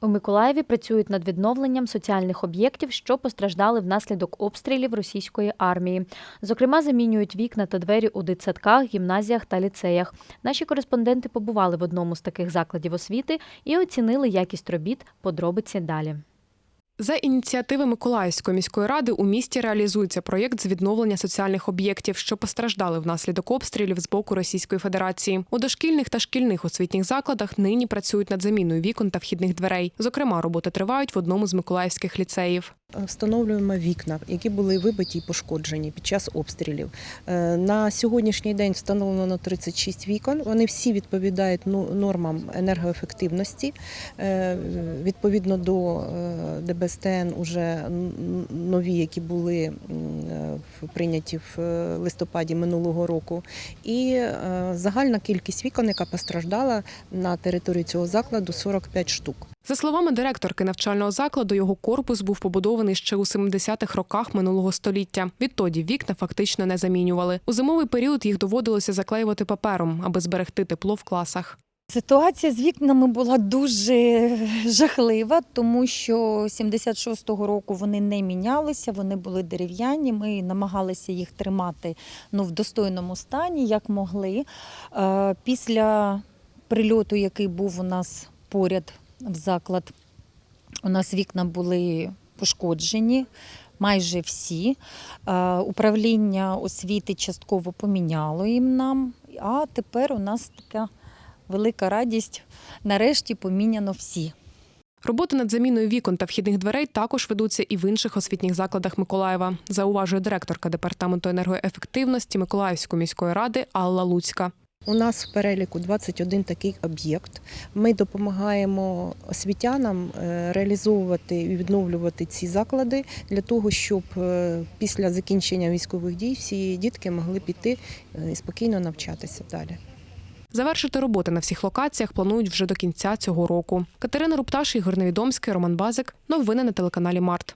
У Миколаєві працюють над відновленням соціальних об'єктів, що постраждали внаслідок обстрілів російської армії. Зокрема, замінюють вікна та двері у дитсадках, гімназіях та ліцеях. Наші кореспонденти побували в одному з таких закладів освіти і оцінили якість робіт. Подробиці далі. За ініціативи Миколаївської міської ради у місті реалізується проєкт з відновлення соціальних об'єктів, що постраждали внаслідок обстрілів з боку Російської Федерації. У дошкільних та шкільних освітніх закладах нині працюють над заміною вікон та вхідних дверей. Зокрема, роботи тривають в одному з миколаївських ліцеїв. Встановлюємо вікна, які були вибиті і пошкоджені під час обстрілів. Е, На сьогоднішній день встановлено 36 вікон. Вони всі відповідають ну, нормам енергоефективності. Е, Відповідно до е, ДБСТН уже нові, які були е, прийняті в е, листопаді минулого року. І е, загальна кількість вікон, яка постраждала на території цього закладу, 45 штук. За словами директорки навчального закладу, його корпус був побудований ще у 70-х роках минулого століття. Відтоді вікна фактично не замінювали. У зимовий період їх доводилося заклеювати папером, аби зберегти тепло в класах. Ситуація з вікнами була дуже жахлива, тому що 76-го року вони не мінялися, вони були дерев'яні. Ми намагалися їх тримати ну, в достойному стані, як могли. Е, Після прильоту, який був у нас поряд в заклад, у нас вікна були пошкоджені. Майже всі. Е, Управління освіти частково поміняло їм нам, а тепер у нас така велика радість. Нарешті поміняно всі. Роботи над заміною вікон та вхідних дверей також ведуться і в інших освітніх закладах Миколаєва, зауважує директорка департаменту енергоефективності Миколаївської міської ради Алла Луцька. У нас в переліку 21 такий об'єкт. Ми допомагаємо освітянам е, реалізовувати і відновлювати ці заклади для того, щоб е, після закінчення військових дій всі дітки могли піти е, і спокійно навчатися далі. Завершити роботи на всіх локаціях планують вже до кінця цього року. Катерина Рупташ, Ігор Невідомський, Роман Базик. Новини на телеканалі Март.